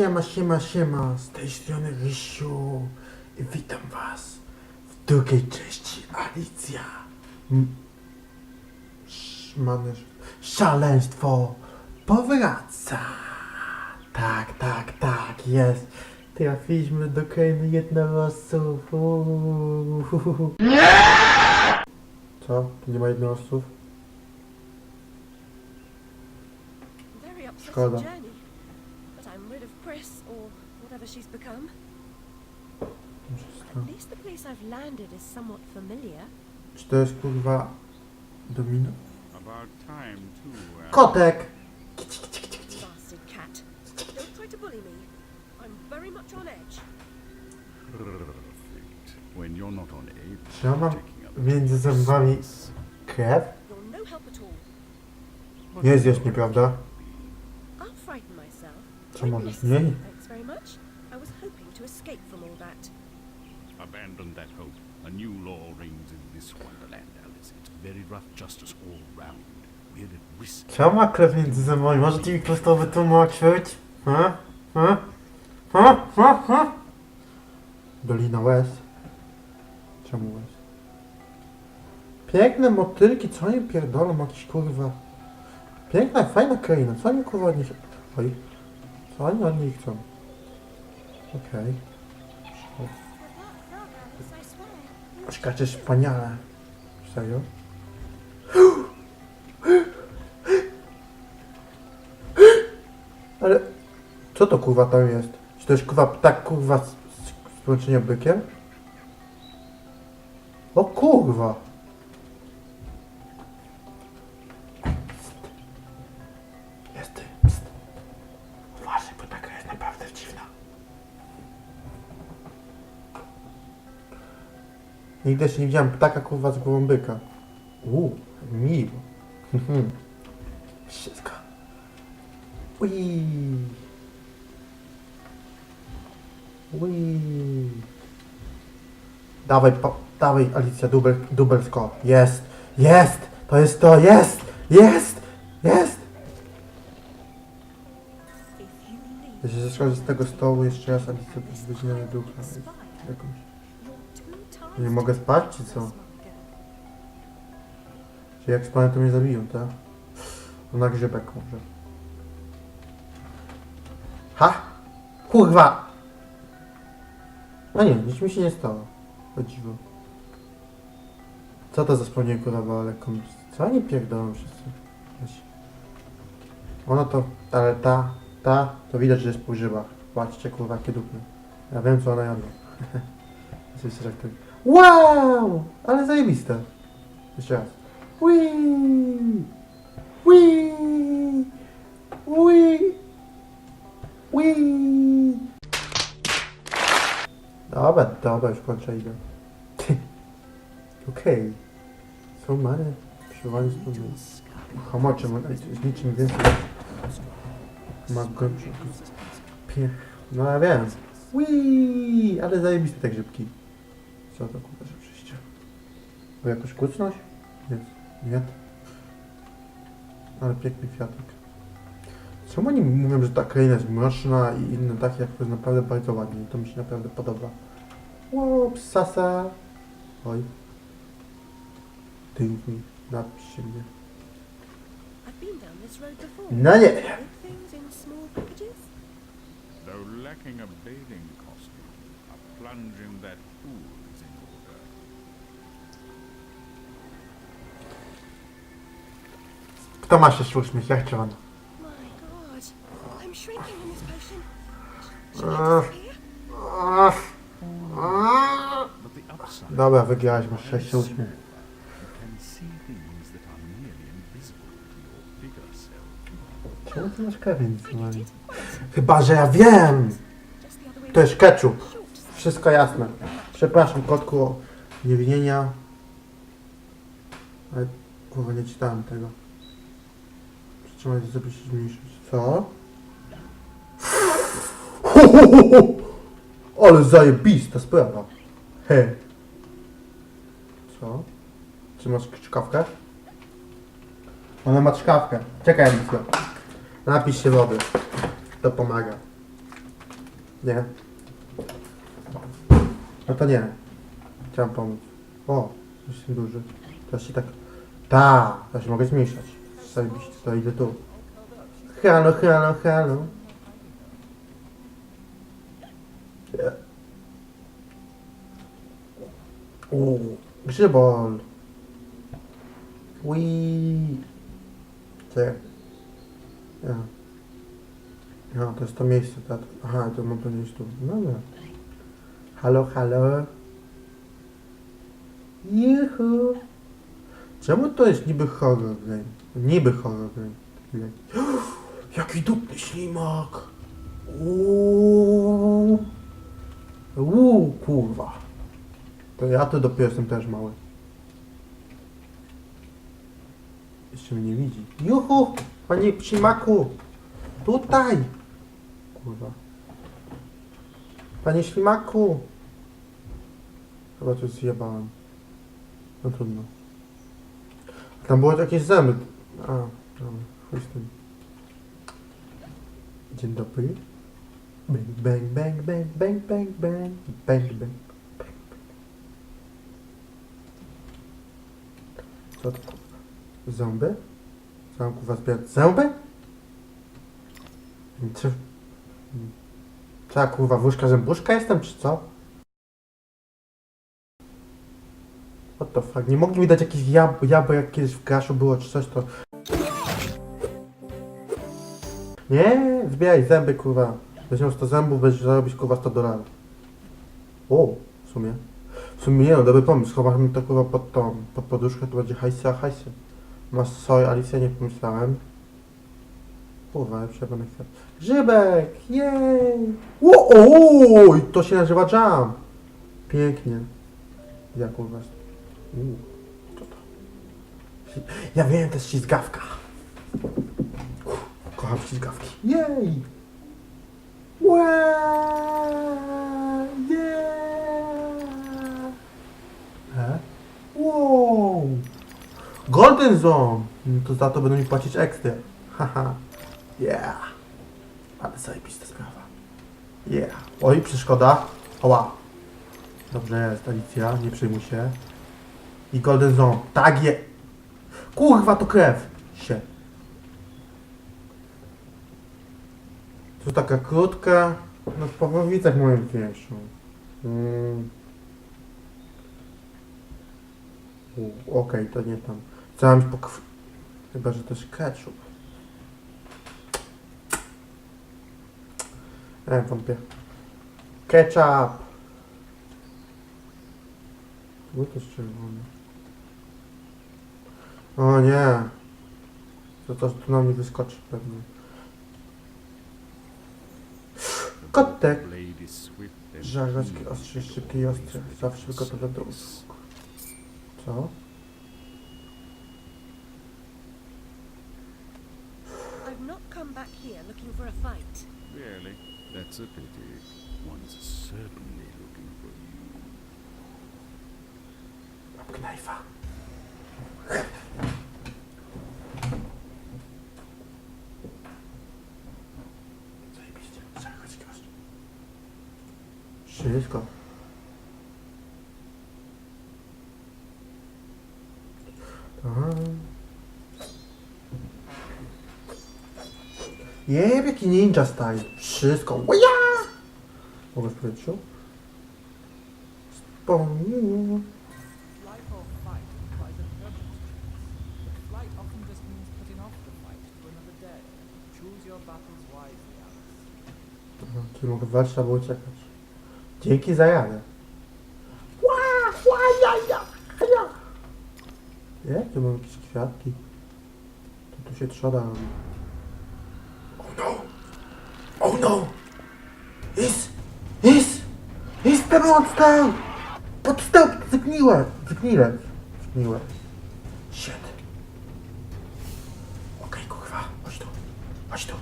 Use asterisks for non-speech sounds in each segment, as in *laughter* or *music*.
Siema, siema, siema, z tej strony Rysiu i witam was w drugiej części Alicja. M- Szmany, szaleństwo powraca. Tak, tak, tak, jest. Trafiliśmy do krainy jednorożców. Uuu. Co? Tu nie ma upsetting Szkoda. She's become. At least the place I've landed is somewhat familiar. Czy to jest kurwa domino? About time, too. Uh, Kotek! Bastard cat. Don't try to bully me. I'm very much on edge. Perfect. When you're not on edge, ja mam między zębami krew? You're no help at all. Nie zjesz, nieprawda? Co możesz necessary, Abandon that hope. A new law reigns in this wonderland, Alice. It's very rough justice all round. We're at risk. Czemu ma krew między zębami? Możecie mi po prostu wytłumaczyć? Ha? Ha? Ha? Ha? Ha? Dolina łez. Czemu łez? Piękne motylki, co oni pierdolą, jakiś kurwa... Piękna, fajna kraina, co oni kurwa od nich... Oj. Co oni od nich chcą? Okej. Skacze wspaniale. Serio? Ale co to kurwa tam jest? Czy to jest kurwa ptak kurwa z, z, z bykiem? O kurwa! Nigdy jeszcze nie widziałem ptaka kurwa z głową byka. Uuu, miło. Mhm. Wszystko. Ui. Ui. Dawaj, pa, dawaj Alicja, dubel, dubelsko. Jest, jest, to jest to, jest, jest, jest. Jeśli zeszła z tego stołu jeszcze raz Alicja wyznania ducha. spy. Jakąś. Nie mogę spać, czy co? Czy jak spanę to mnie zabiją, tak? No na grzybek może. Ha! Kurwa! No nie, nic mi się nie stało. O dziwo. Co to za spełnienie kurwa lekką... Co oni pierdolą wszyscy? Ono to... Ale ta... Ta... To widać, że jest po grzybach. Patrzcie kurwa, jakie. Ja wiem co ona jadła. *laughs* To... Wow! Ale zajebiste. Jeszcze raz. Wii! Wii! Wii! Wii! Dobra, dobra, już kończę idę. Okej. Są mane przywołanie wspólne. Homocze, z niczym więcej. Ma gończy. Piech. No ja wiem. Wii! Ale zajebiste te grzybki. Co to kurwa za przejście? Bo jakoś kucnąć? Jest. Nie. Ale piękny kwiatek. Czemu oni mówią, że ta kraina jest mroczna i inne takie, jak to jest naprawdę bardzo ładnie. To mi się naprawdę podoba. Łops, sasa. Oj. Dynkuj. Napisz się mnie. No nie. Though lacking a bathing costume, a plunge in that pool Kto ma się uśmiech? Jak czy on? Dobra, wygrałaś, masz sześć uśmiech. Czemu ty masz Kevin? Chyba, że ja wiem! To jest ketchup. Wszystko jasne. Przepraszam, kotku, niewinienia. Ale kurwa nie czytałem tego. Żeby się zmniejszyć. Co? *laughs* Ale zajebista sprawa. He. Co? Czy masz czkawkę? Ona ma czkawkę. Czekaj, Alicja. Napisz się wody. To pomaga. Nie. No to nie. Chciałem pomóc. O, jestem duży. Teraz się tak... Ta, teraz się mogę zmniejszać. Zajebiście, idę tu. Halo, halo, halo. Uuu, grzybol. Ui. Czekaj. Ja. Ja, to jest to miejsce, tak? Aha, to mam powiedzieć tu. No nie. Halo, halo. Juhu. Czemu to jest niby horror game? Niby horror Jaki dupny ślimak. Uuu. Uuu, kurwa. To ja to dopiero jestem też mały. Jeszcze mnie nie widzi. Juhu! Panie ślimaku! Tutaj! Kurwa. Panie ślimaku! Chyba coś zjebałem. No trudno. Tam było jakieś zęby. A, dobra, z tym. Dzień dobry. Bang, bang, bang, bang, bang, bang, bang, bang, bang. Co to? Zęby? Co mam kurwa zbierać? Zęby? Czy... Co ja kurwa, wóżka zębuszka jestem, czy co? What the fuck? Nie mogli mi dać jakieś jab jabłek, jak kiedyś w Crashu było, czy coś, to... Nie, zbieraj zęby, kurwa. Weźmiesz 100 zębów, będziesz zarobić, kurwa, 100 dolarów. O, w sumie. W sumie nie no, dobry pomysł. Chowamy to, kurwa, pod tą, pod poduszkę, to będzie hajsy, a hajsy. Masz soj, Alicja, nie pomyślałem. Kurwa, lepsze będę chciał. Grzybek! Jej! Ło, o, to się nazywa jam. Pięknie. Ja kurwa. Co to? Ja wiem, to jest ślizgawka. Kocham ślizgawki. Jej! Łe! Yeah! E? Wow! Golden Zone! No to za to będą mi płacić ekstra. Haha. Yeah. Ale zajebista sprawa. Yeah. Oj, przeszkoda. Oła. Dobrze jest, Alicja, nie przejmuj się. I Golden Zone. Tak je. Kurwa, to krew. Się. Tu taka krótka. No w Pawłowicach moim większą. Mm. Okej, to nie tam. Chciałem po krw... Chyba, że to jest ketchup. Nie, wątpię. Ketchup! Było to jest czerwone. O nie! To to tu na mnie wyskoczy pewnie. Kotek! Blade is swift and Żarłocki keen. ostry, szybki i ostry. Zawsze gotowe do usług. Co? I've not come back here looking for a fight. Really? That's a pity. One's certainly looking for you. Mam knajfa. blisko. Aha. Jeb, jaki ninja style. Wszystko. Łaja! Mogę w powietrzu? Wspomnienie. Czyli mogę walczyć albo uciekać. Dzięki za jadę. Ła, ła, ja, ja, ja. Tu mam jakieś kwiatki. To tu się trzoda robi. Oh no! Oh no! Is! Is! Is the monster! Podstęp! Zgniłe! Zgniłe! Zgniłe. Shit. Okej, kurwa. Chodź tu. Chodź tu.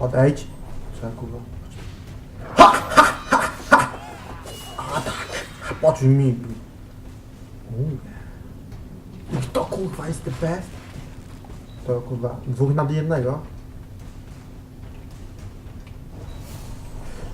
Odejdź. Co ja kurwa? Poczuj mi. I kto kurwa jest the best? To kurwa dwóch nad jednego.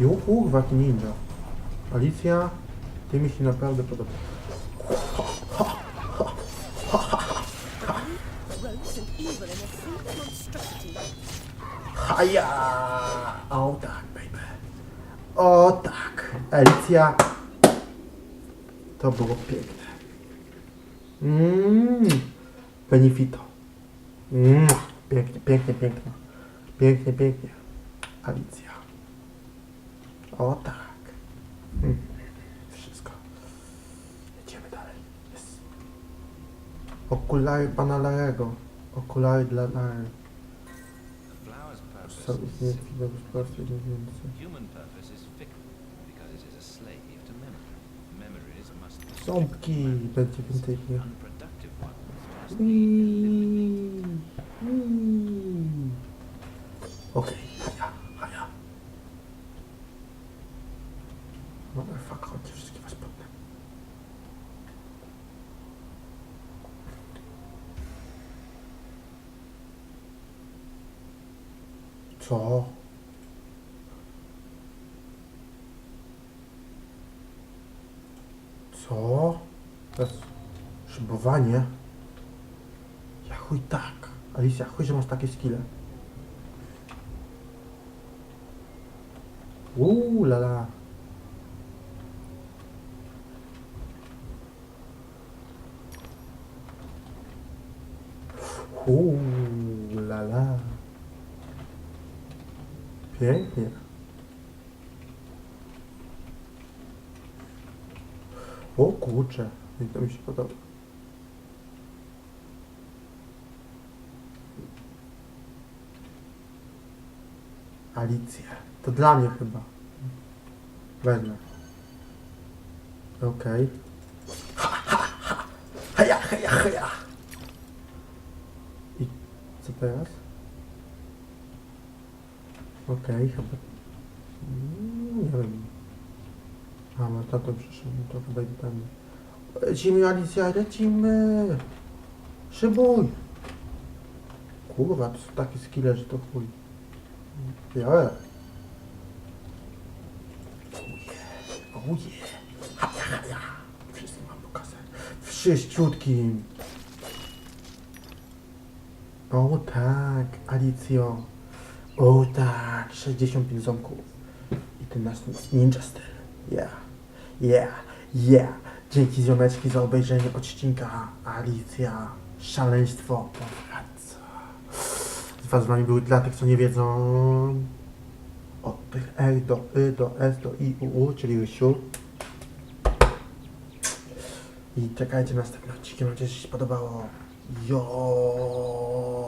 Jo, kurwa, jaki ninja. Alicja, ty mi się naprawdę podoba. Haja! O tak, baby. O tak. Alicja. To było piękne. Mmm. Benefito. Mm. Pięknie, pięknie, pięknie. Pięknie, pięknie. Alicja. O tak. Mm. Wszystko. Jedziemy dalej. Jest. Okulary pana Larego. Okulary dla Lary. Human purpose is fickle because it is a slave Ząbki będzie więcej strict. ich. Unproductive ones must Uiii. Uiii. Okej, haja, haja. Motherfuck, chodźcie, wszystkie was podnę. Co? Co? Jest szybowanie? Ja chuj tak. Alicja, chuj, że masz takie skille. Uuu, la la. Uuu, la la. Pięknie. O kurczę, i to mi się podoba. Alicja. To dla mnie chyba. Wezmę. Okej. Ha, ha, ha. Heja, heja, heja. I co teraz? Okej, chyba... Mm, Nie wiem. A, ma tatą przyszedł, no to chyba i ten. Lecimy, Alicja, lecimy! Szybuj! Kurwa, to są takie skille, że to chuj. Haja, haja. Wszystkim mam pokazać. Wszyściutkim. O tak, Alicjo. O tak, 65 ząbków. I ten nasz ninja styl. Yeah, yeah, yeah. Dzięki ziomeczki za obejrzenie odcinka Alicja. Szaleństwo powraca. Z was z wami były dla tych, co nie wiedzą. Od tych R do Y do S do I, U, U, czyli Rysiu. I czekajcie na następny odcinek. Mam nadzieję, że się podobało. Jo.